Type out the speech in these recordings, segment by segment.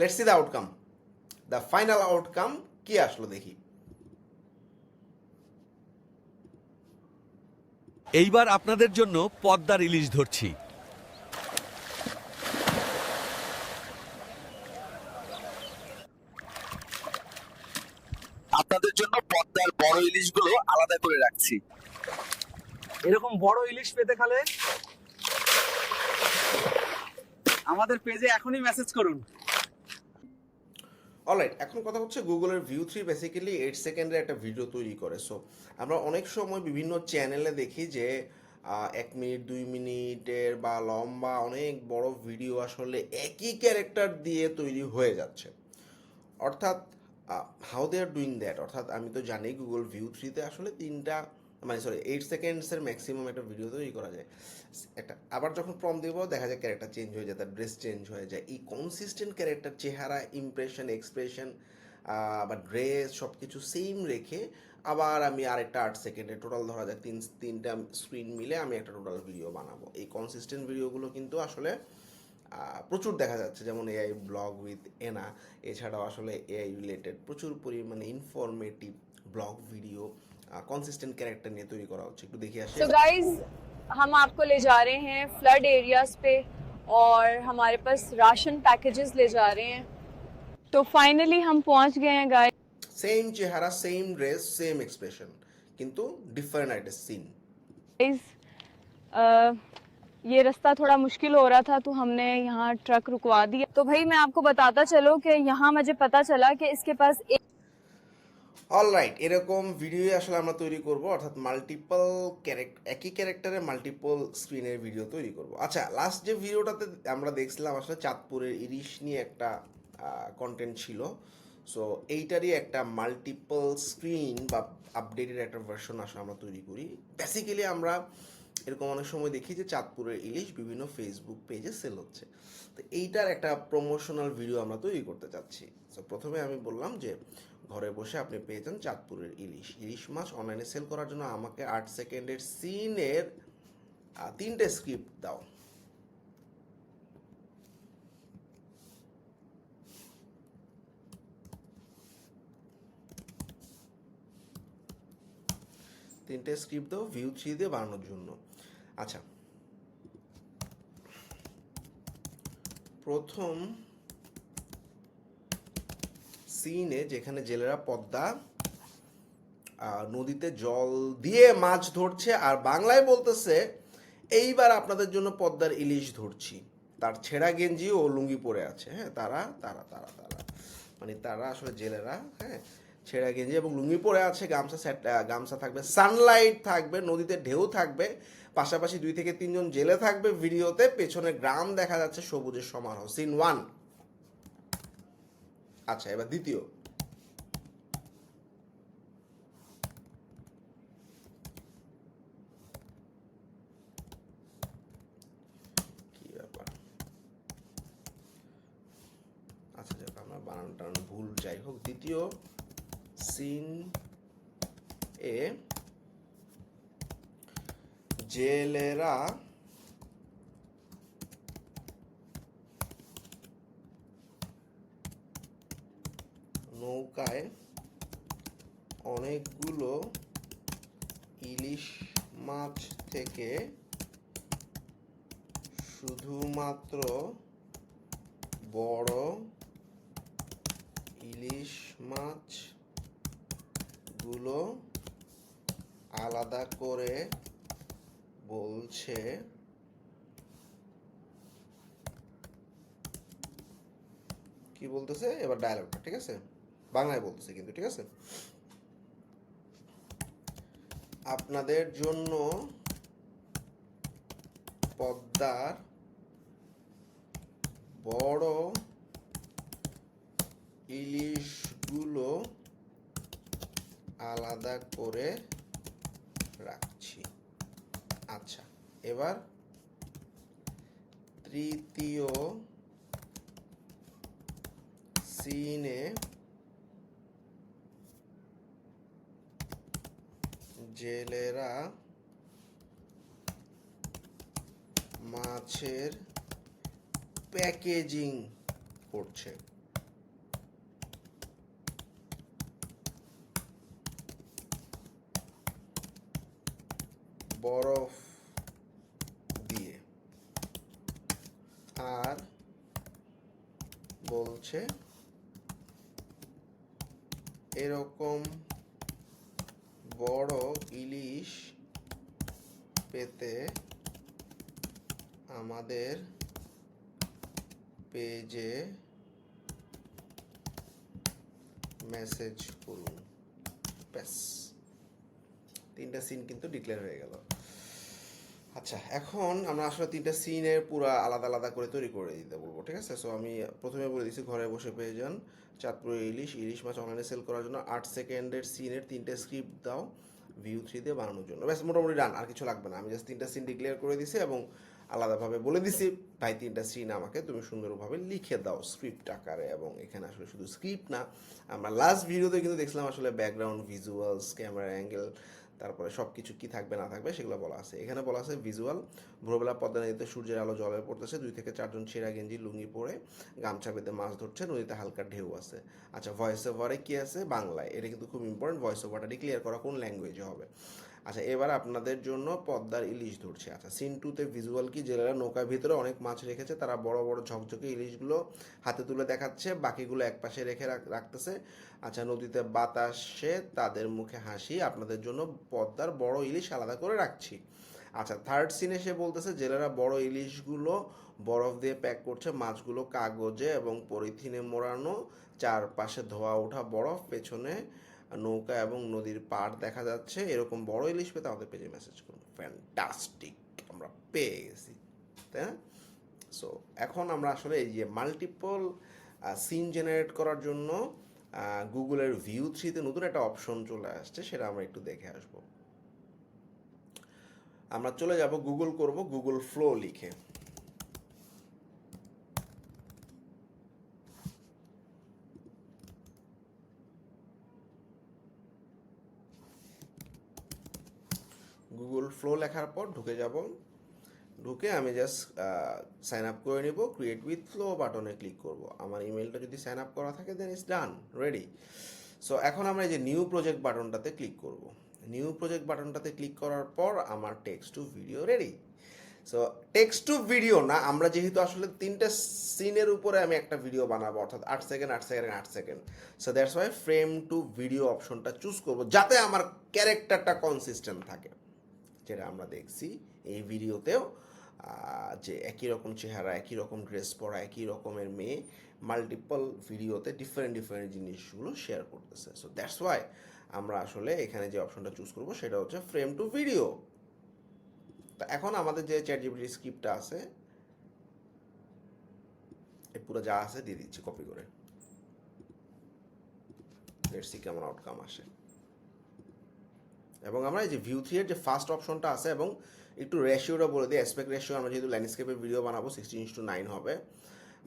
Let's see the outcome the final outcome কি আসলো দেখি। এইবার আপনাদের জন্য পদ্মার ইলিশ ধরছি। আপনাদের জন্য পদ্মার বড় ইলিশগুলো আলাদা করে রাখছি। এরকম বড় ইলিশ পেতে খালে আমাদের পেজে এখনই মেসেজ করুন। অলরাইট এখন কথা হচ্ছে গুগলের ভিউ থ্রি বেসিক্যালি এইট সেকেন্ডে একটা ভিডিও তৈরি করে। সো আমরা অনেক সময় বিভিন্ন চ্যানেলে দেখি যে এক মিনিট দুই মিনিটের বা লম্বা অনেক বড় ভিডিও আসলে একই ক্যারেক্টার দিয়ে তৈরি হয়ে যাচ্ছে। অর্থাৎ how they are doing that অর্থাৎ, আমি তো জানি গুগল ভিউ থ্রিতে আসলে তিনটা মানে সরি এইট সেকেন্ডসের ম্যাক্সিমাম একটা ভিডিও তৈরি করা যায়। একটা, আবার যখন প্রম দেব, দেখা যায় ক্যারেক্টার চেঞ্জ হয়ে যায়, তার ড্রেস চেঞ্জ হয়ে যায়। এই কনসিস্টেন্ট ক্যারেক্টার চেহারা ইমপ্রেশন এক্সপ্রেশন বা ড্রেস সব কিছু সেম রেখে আবার আমি আরেকটা আট সেকেন্ডে টোটাল ধরা যায় তিন, তিনটা স্ক্রিন মিলে আমি একটা টোটাল ভিডিও বানাবো। এই কনসিস্টেন্ট ভিডিওগুলো কিন্তু আসলে প্রচুর দেখা যাচ্ছে। যেমন এআই ব্লগ উইথ এনা এছাড়াও আসলে এআই রিলেটেড প্রচুর পরিমাণে informative blog video consistent character নিয়ে তৈরি করা হচ্ছে একটু দেখে আসি सो गाइस हम आपको ले जा रहे हैं फ्लड एरियाज पे और हमारे पास राशन पैकेजेस ले जा रहे हैं तो फाइनली हम पहुंच गए हैं गाइस সেম চেহারা সেম ড্রেস সেম এক্সপ্রেশন কিন্তু ডিফারেন্ট একটা সিন ये रास्ता थोड़ा मुश्किल हो रहा था तो हमने यहाँ ट्रक रुकवा दिया तो भाई मैं आपको बताता चलो कि यहाँ मुझे पता चला कि इसके पास एक অলরাইট এরকম ভিডিও আসলে আমরা তৈরি করব, অর্থাৎ মাল্টিপল ক্যারেক্টার একই ক্যারেক্টারে মাল্টিপল স্ক্রিনের ভিডিও তৈরি করব। আচ্ছা লাস্ট যে ভিডিওটাতে আমরা দেখছিলাম আসলে চাঁদপুরের ইলিশ নিয়ে একটা কন্টেন্ট ছিল। সো এইটারই একটা মাল্টিপল স্ক্রিন বা আপডেটেড একটা ভার্সন আসলে আমরা তৈরি করি। বেসিক্যালি আমরা এরকম অনেক সময় দেখি যে চাঁদপুরের ইলিশ বিভিন্ন ফেসবুক পেজে সেল হচ্ছে। তো এইটার একটা প্রমোশনাল ভিডিও আমরা তৈরি করতে চাচ্ছি। তো প্রথমে আমি বললাম যে ঘরে বসে আপনি পেয়ে যান চাঁদপুরের ইলিশ। ইলিশ মাছ অনলাইনে সেল করার জন্য আমাকে আট সেকেন্ডের সিনের তিনটে স্ক্রিপ্ট দাও। তিনটে স্ক্রিপ্ট দাও ভিউ থ্রি দিয়ে বানানোর জন্য। আচ্ছা। প্রথম সিনে যেখানে জেলেরা পদ্মা নদীতে জল দিয়ে মাছ ধরছে আর বাংলায় বলতেছে, এইবার আপনাদের জন্য পদ্মার ইলিশ ধরছি। তার ছেঁড়া গেঞ্জি ও লুঙ্গি পরে আছে। হ্যাঁ তারা তারা তারা তারা। মানে তারা আসলে জেলেরা হ্যাঁ ছেঁড়া গেঞ্জি এবং লুঙ্গি পরে আছে, গামছা গামছা থাকবে সানলাইট থাকবে, নদীতে ঢেউ থাকবে, পাশাপাশি দুই থেকে তিনজন জেলে থাকবে। ভিডিওতে পেছনে গ্রাম দেখা যাচ্ছে সবুজের সমারোহ। সিন ওয়ান আচ্ছা এবার দ্বিতীয়। আচ্ছা যাক, আমরা বানান টানান ভুল, যাই হোক, দ্বিতীয় সিন এ জেলেরা নৌকায় অনেকগুলো ইলিশ মাছ থেকে শুধুমাত্র বড় ইলিশ মাছগুলো আলাদা করে বলছে কি বলতেছে? এবার ডায়লগটা ঠিক আছে? বাংলায় বলতেছে কিন্তু, ঠিক আছে? আপনাদের জন্য পদ্মার বড় ইলিশগুলো আলাদা করে রাখছি। আচ্ছা এবার তৃতীয় সিনে জেলেরা মাছের প্যাকেজিং করছে। বরফ দিয়ে। আর বলছে এরকম বড় ইলিশ পেতে আমাদের পেজে মেসেজ করুন। ব্যাস। তিনটা সিন কিন্তু ডিক্লেয়ার হয়ে গেল। আচ্ছা এখন আমরা আসলে তিনটা সিনের পুরো আলাদা আলাদা করে তৈরি করে দিতে বলব, ঠিক আছে? সো আমি প্রথমে বলে দিচ্ছি ঘরে বসে পেয়ে যান চাঁদপুর ইলিশ ইলিশ মাছ অনলাইনে সেল করার জন্য আট সেকেন্ডের সিনের তিনটে স্ক্রিপ্ট দাও ভিউ থ্রিতে বানানোর জন্য। ব্যাস, মোটামুটি ডান আর কিছু লাগবে না। আমি জাস্ট তিনটা সিন ডিক্লেয়ার করে দিছি এবং আলাদাভাবে বলে দিছি। ভাই, তিনটা সিন আমাকে তুমি সুন্দরভাবে লিখে দাও স্ক্রিপ্ট আকারে এবং এখানে আসলে শুধু স্ক্রিপ্ট না, আমরা লাস্ট ভিডিওতে কিন্তু দেখছিলাম আসলে ব্যাকগ্রাউন্ড ভিজুয়ালস ক্যামেরা অ্যাঙ্গেল তারপরে সব কিছু কী থাকবে, না থাকবে, সেগুলো বলা আছে। এখানে বলা আছে ভিজুয়াল ভোরবেলা পদ্মা নদীতে সূর্যের আলো জলে পড়তেছে, দুই থেকে চারজন ছেঁড়া গেঞ্জি, লুঙ্গি পরে গামছা বেঁধে মাছ ধরছে, নদীতে হালকা ঢেউ আছে। আচ্ছা ভয়েস ওভারে কী আছে? বাংলায়। এটা কিন্তু খুব ইম্পর্টেন্ট ভয়েস ওভারটা ডিক্লিয়ার করা কোন ল্যাঙ্গুয়েজে হবে? আচ্ছা এবার আপনাদের জন্য পদ্মার ইলিশ ধরছে। আচ্ছা সিন টুতে ভিজুয়াল কি? জেলেরা নৌকার ভিতরে অনেক মাছ রেখেছে, তারা বড় বড়, ঝকঝকে ইলিশগুলো হাতে তুলে দেখাচ্ছে, বাকিগুলো এক পাশে রেখে, রাখতেছে। আচ্ছা নদীতে বাতাসে তাদের মুখে হাসি, আপনাদের জন্য পদ্মার বড় ইলিশ আলাদা করে রাখছি। আচ্ছা থার্ড সিনে সে বলতেছে, জেলেরা বড় ইলিশগুলো বরফ দিয়ে প্যাক করছে, মাছগুলো কাগজে এবং পলিথিনে মোড়ানো, চারপাশে ধোয়া ওঠা বরফ, পেছনে নৌকা এবং নদীর পাড় দেখা যাচ্ছে। এরকম বড় ইলিশ পেতে আমাদের পেজে মেসেজ করুন। ফ্যান্টাস্টিক আমরা পেয়ে গেছি, তাই না? সো এখন আমরা আসলে এই যে মাল্টিপল সিন জেনারেট করার জন্য গুগলের ভিউ থ্রিতে নতুন একটা অপশন চলে আসছে, সেটা আমরা একটু দেখে আসব। আমরা চলে যাব গুগল করব গুগল ফ্লো লিখে গুগল ফ্লো লেখার পর ঢুকে যাব। ঢুকে আমি জাস্ট সাইন আপ করে নিব ক্রিয়েট উইথ ফ্লো বাটনে ক্লিক করব। আমার ইমেলটা যদি সাইন আপ করা থাকে then it's done ready so এখন আমরা এই যে নিউ প্রজেক্ট বাটনটাতে ক্লিক করব। নিউ প্রজেক্ট বাটনটাতে ক্লিক করার পর আমার text to video ready so text to video না, আমরা যেহেতু আসলে তিনটে সিনের উপরে আমি একটা ভিডিও বানাবো, অর্থাৎ আট সেকেন্ড আট সেকেন্ড আট second so that's why frame to video অপশনটা চুজ করব, যাতে আমার ক্যারেক্টারটা কনসিস্টেন্ট থাকে। যেটা আমরা দেখছি এই ভিডিওতেও যে একই রকম চেহারা, একই রকম ড্রেস পরা, একই রকমের মেয়ে মাল্টিপল ভিডিওতে ডিফারেন্ট ডিফারেন্ট জিনিসগুলো শেয়ার করতেছে। সো দ্যাটস ওয়াই আমরা আসলে এখানে যে অপশনটা চুজ করব সেটা হচ্ছে ফ্রেম টু ভিডিও তা এখন আমাদের যে চ্যাট জিপিটি স্ক্রিপ্টটা আছে, এই পুরো যা আছে দিয়ে দিচ্ছি কপি করে। লেটসি কেমন আউটকাম আসে। এবং আমরা এই যে ভিউ থ্রি এর যে ফার্স্ট অপশনটা আছে এবং একটু রেশিওটা বলে দিই অ্যাসপেক্ট রেশিও আমরা যেহেতু ল্যান্ডস্কেপের ভিডিও বানাবো সিক্সটিন টু নাইন হবে।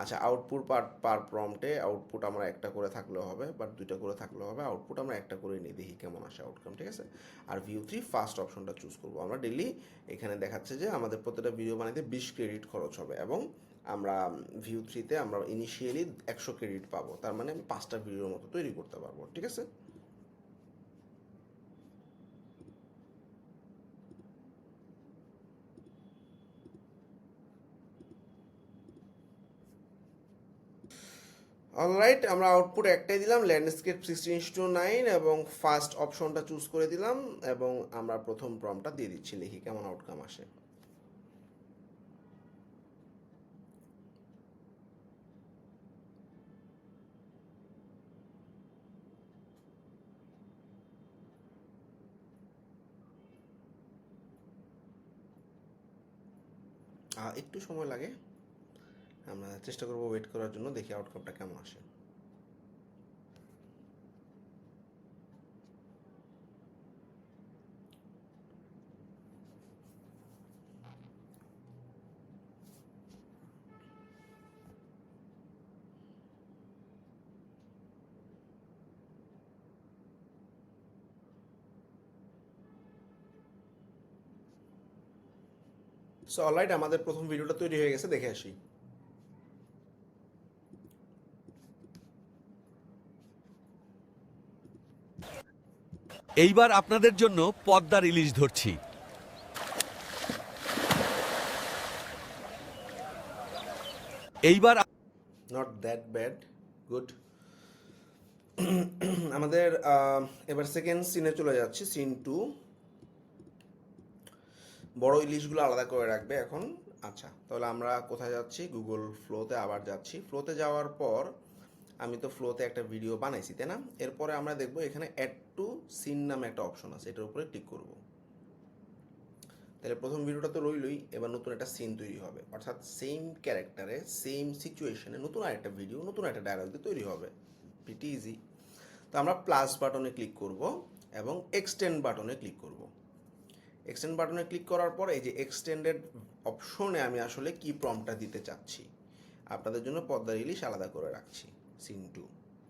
আচ্ছা আউটপুট পার পার প্রম্পটে আউটপুট আমরা একটা করে থাকলেও হবে বাট দুইটা করে থাকলেও হবে। আউটপুট আমরা একটা করে নিই দেখি কেমন আসে আউটকাম ঠিক আছে? আর ভিউ থ্রি ফার্স্ট অপশনটা চুজ করব। আমরা ডেলি এখানে দেখাচ্ছে যে আমাদের প্রত্যেকটা ভিডিও বানাতে বিশ ক্রেডিট খরচ হবে এবং আমরা ভিউ থ্রিতে আমরা ইনিশিয়ালি একশো ক্রেডিট পাবো। তার মানে আমি পাঁচটা ভিডিওর মতো তৈরি করতে পারব, ঠিক আছে? অলরাইট আমরা আউটপুট একটাই দিলাম ল্যান্ডস্কেপ সিক্সটিন টু নাইন এবং ফার্স্ট অপশনটা চুজ করে দিলাম এবং আমরা প্রথম প্রমটা দিয়ে দিচ্ছি লিখি, কেমন আউটকাম আসে? একটু সময় লাগে। আমরা চেষ্টা করব ওয়েট করার জন্য, দেখি আউটকামটা কেমন আসে। সো অলরাইট আমাদের প্রথম ভিডিওটা তৈরি হয়ে গেছে, দেখে আসি। এইবার আপনাদের জন্য পদ্মার ইলিশ ধরছি। এইবার নট দ্যাট ব্যাড গুড আমাদের এবার সেকেন্ড সিনে চলে যাচ্ছি সিন টু বড় ইলিশগুলো আলাদা করে রাখবে এখন। আচ্ছা তাহলে আমরা কোথায় যাচ্ছি? গুগল ফ্লোতে আবার যাচ্ছি। ফ্লোতে যাওয়ার পর আমি তো ফ্লোতে একটা ভিডিও বানাইছি, তাই না? এরপরে আমরা দেখব এখানে অ্যাড টু সিন নামে একটা অপশন আছে, এটার উপরে ক্লিক করব। তাহলে প্রথম ভিডিওটা তো রইলই, এবার নতুন একটা সিন তৈরি হবে। অর্থাৎ সেম ক্যারেক্টারে সেম সিচুয়েশনে নতুন আরেকটা ভিডিও নতুন একটা ডায়লগ দিয়ে তৈরি হবে। প্রিটি ইজি তো আমরা প্লাস বাটনে ক্লিক করব এবং এক্সটেন্ড বাটনে ক্লিক করব। এক্সটেন্ড বাটনে ক্লিক করার পর এই যে এক্সটেন্ডেড অপশনে আমি আসলে কি প্রমটা দিতে চাচ্ছি। আপনাদের জন্য পদ্মার ইলিশ আলাদা করে রাখছি। Scene two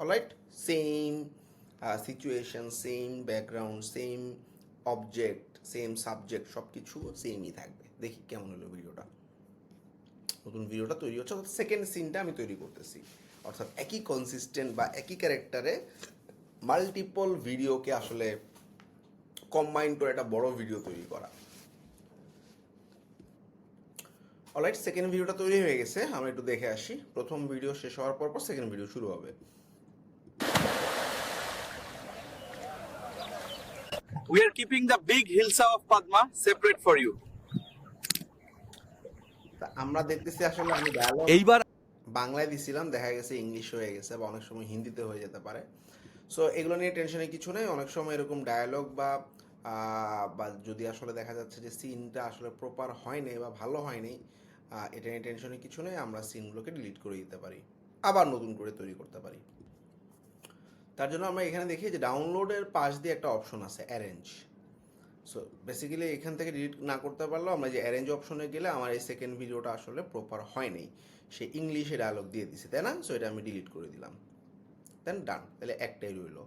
alright same situation same background same object same subject সব কিছু সেমই থাকবে। দেখি কেমন হলো ভিডিওটা। নতুন ভিডিওটা তৈরি হচ্ছে, অর্থাৎ সেকেন্ড সিনটা আমি তৈরি করতেছি। অর্থাৎ একই কনসিস্টেন্ট বা একই ক্যারেক্টারে মাল্টিপল ভিডিওকে আসলে কম্বাইন করে একটা বড় ভিডিও তৈরি করা। অলরাইট সেকেন্ড ভিডিওটা তৈরি হয়ে গেছে। আমরা একটু দেখে আসি। প্রথম ভিডিও শেষ হওয়ার পর পর সেকেন্ড ভিডিও শুরু হবে। We are keeping the big hilsa of Padma separate for you. আমরা দেখতেছি আসলে আমি ডায়ালগ এইবার বাংলায় দিছিলাম দেখা গেছে ইংলিশ হয়ে গেছে বা অনেক সময় হিন্দিতে হয়ে যেতে পারে। সো এগুলো নিয়ে টেনশনের কিছু নেই। অনেক সময় এরকম ডায়ালগ বা যদি আসলে দেখা যাচ্ছে যে সিনটা আসলে প্রপার হয়নি বা ভালো হয়নি এটা নিয়ে টেনশনের কিছু নেই, আমরা সিনগুলোকে ডিলিট করে দিতে পারি। আবার নতুন করে তৈরি করতে পারি। তার জন্য আমরা এখানে দেখি যে ডাউনলোডের পাশ দিয়ে একটা অপশন আছে অ্যারেঞ্জ সো বেসিক্যালি এখান থেকে ডিলিট না করতে পারলেও আমরা যে অ্যারেঞ্জ অপশনে গেলে আমার এই সেকেন্ড ভিডিওটা আসলে প্রপার হয়নি সে ইংলিশে ডায়লগ দিয়ে দিছে, তাই না? সো এটা আমি ডিলিট করে দিলাম। দেন ডান তাহলে একটাই রইল।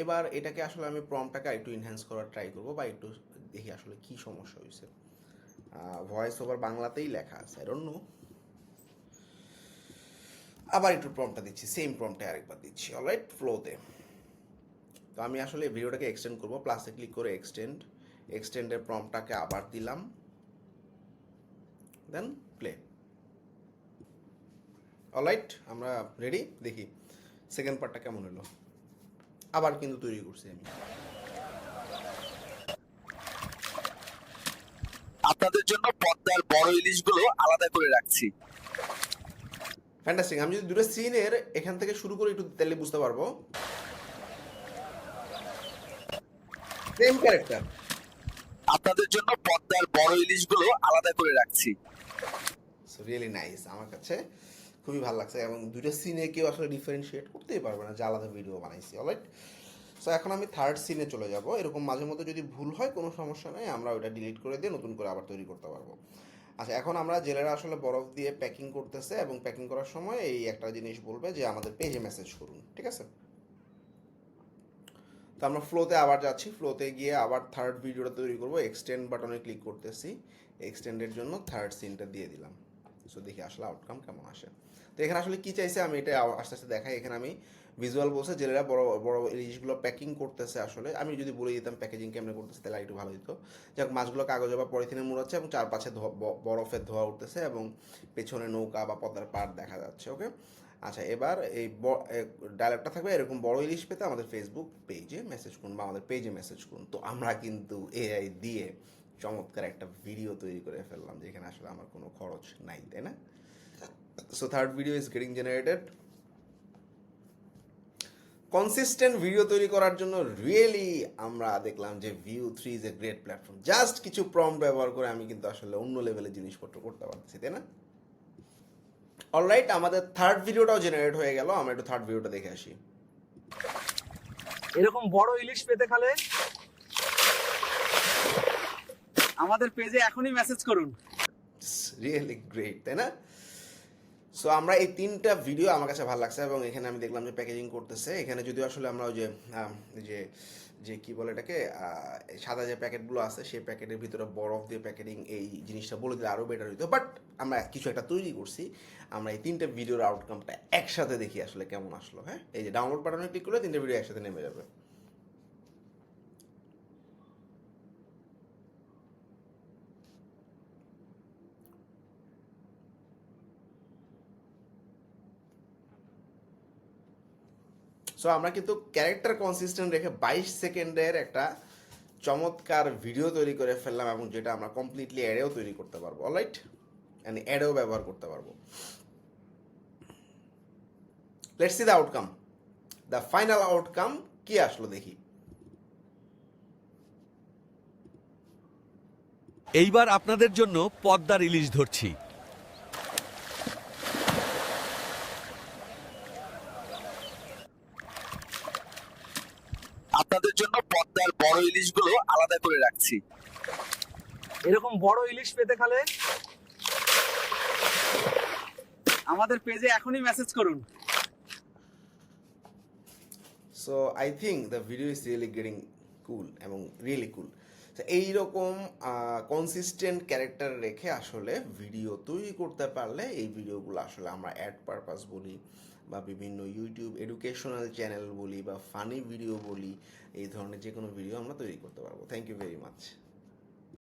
এবার এটাকে আসলে আমি প্রমটাকে একটু ইনহ্যান্স করার ট্রাই করব বা একটু দেখি আসলে কী সমস্যা হয়েছে। ভয়েস ওভার বাংলাতেই লেখা আছে আই ডোন্ট নো আবার একটু প্রমটা দিচ্ছি সেম প্রমটা আরেকবার দিচ্ছি অলরাইট ফ্লোতে তো। আমি আসলে ভিডিওটাকে এক্সটেন্ড করব প্লাসে ক্লিক করে এক্সটেন্ড এক্সটেন্ডের প্রমটাকে আবার দিলাম। দেন প্লে অলরাইট আমরা রেডি দেখি সেকেন্ড পার্টটা কেমন হলো। আবার কিন্তু তৈরি করছি আমি। আপনাদের জন্য পদ্মার বড় ইলিশগুলো আলাদা করে রাখছি। ফ্যান্টাস্টিক আমি যদি দুটো সিনের এখান থেকে শুরু করে একটু তাহলে বুঝতে পারব। সেম ক্যারেক্টার আপনাদের জন্য পদ্মার বড় ইলিশগুলো আলাদা করে রাখছি। রিয়েলি নাইস আমার কাছে। খুবই ভালো লাগছে এবং দুটো সিনে কেউ আসলে ডিফারেন্সিয়েট করতেই পারবে না যে আলাদা ভিডিও বানাইছি অলরাইট সো এখন আমি থার্ড সিনে চলে যাব। এরকম মাঝে মধ্যে যদি ভুল হয়, কোনো সমস্যা নেই, আমরা ওটা ডিলিট করে দিয়ে নতুন করে আবার তৈরি করতে পারব। আচ্ছা এখন আমরা জেলেরা আসলে বরফ দিয়ে প্যাকিং করতেছে এবং প্যাকিং করার সময় এই একটা জিনিস বলবে যে, আমাদের পেজে মেসেজ করুন, ঠিক আছে? তো আমরা ফ্লোতে আবার যাচ্ছি। ফ্লোতে গিয়ে আবার থার্ড ভিডিওটা তৈরি করব। এক্সটেন্ড বাটনে ক্লিক করতেছি। এক্সটেন্ডের জন্য থার্ড সিনটা দিয়ে দিলাম। সো দেখি আসলে আউটকাম কেমন আসে। তো এখানে আসলে কি চাইছে আমি এটা আস্তে আস্তে দেখাই। এখানে আমি ভিজুয়াল বলছে জেলেরা বড় বড় ইলিশগুলো প্যাকিং করতেছে আসলে। আমি যদি বলে দিতাম প্যাকেজিং কেমনে করতেছে, তাহলে একটু ভালো হতো যাক, মাছগুলো কাগজে বা পলিথিনে মুড়াচ্ছে এবং চারপাশে বরফের ধোয়া উঠতেছে এবং পেছনে নৌকা বা পদ্মার পাড় দেখা যাচ্ছে ওকে আচ্ছা এবার এই ডায়লগটা থাকবে এরকম বড় ইলিশ পেতে আমাদের ফেসবুক পেজে মেসেজ করুন বা আমাদের পেজে মেসেজ করুন। তো আমরা কিন্তু এআই দিয়ে চমৎকার একটা ভিডিও তৈরি করে ফেললাম, যেখানে আসলে আমার কোনো খরচ নাই, তাই না? So third video is getting generated consistent video তৈরি করার জন্য রিয়েলি আমরা দেখলাম যে Veo three is a great platform just কিছু প্রম ব্যবহার করে আমি কিন্তু আসলে অন্য লেভেলের জিনিসপত্র করতে পারতেছি তাই না? অলরাইট আমাদের থার্ড ভিডিওটাও জেনারেট হয়ে গেল আমরা একটু থার্ড ভিডিওটা দেখে আসি। এরকম বড় ইলিশ পেতে খালে আমাদের পেজে এখনই মেসেজ করুন। রিয়েলি গ্রেট তাই না? সো আমরা এই তিনটা ভিডিও আমার কাছে ভালো লাগছে এবং এখানে আমি দেখলাম যে প্যাকেজিং করতেছে। এখানে যদিও আসলে আমরা ওই যে যে যে কি বলে এটাকে সাদা যে প্যাকেটগুলো আছে, সেই প্যাকেটের ভিতরে বরফ দিয়ে প্যাকেটিং এই জিনিসটা বলে দিলে আরও বেটার হইতো। বাট আমরা কিছু একটা তৈরি করছি। আমরা এই তিনটে ভিডিওর আউটকামটা একসাথে দেখি আসলে কেমন আসলো হ্যাঁ? এই যে ডাউনলোড বাটনে ক্লিক করলে তিনটে ভিডিও একসাথে নেমে যাবে। সো আমরা কিন্তু ক্যারেক্টার কনসিস্টেন্ট রেখে বাইশ সেকেন্ডের একটা চমৎকার ভিডিও তৈরি করে ফেললাম এবং যেটা আমরা কমপ্লিটলি অ্যাডেও তৈরি করতে পারব অলরাইট অ্যান্ড অ্যাডেও ব্যবহার করতে পারব। Let's see the outcome the final outcome কি আসলো দেখি। এইবার আপনাদের জন্য পদ্মার ইলিশ ধরছি আপনাদের জন্য পদ্মার বড় ইলিশগুলো আলাদা করে রাখছি। এরকম বড় ইলিশ পেতে গেলে আমাদের পেজে এখনই মেসেজ করুন। So I think the video is really getting cool এবং রিয়েলি কুল এইরকম কনসিস্টেন্ট ক্যারেক্টার রেখে আসলে ভিডিও তৈরি করতে পারলে এই ভিডিওগুলো আসলে আমরা অ্যাড পারপাস বলি। বা বিভিন্ন ইউটিউব এডুকেশনাল চ্যানেল বলি বা ফানি ভিডিও বলি, এই ধরনের যে কোনো ভিডিও আমরা তৈরি করতে পারব। Thank you very much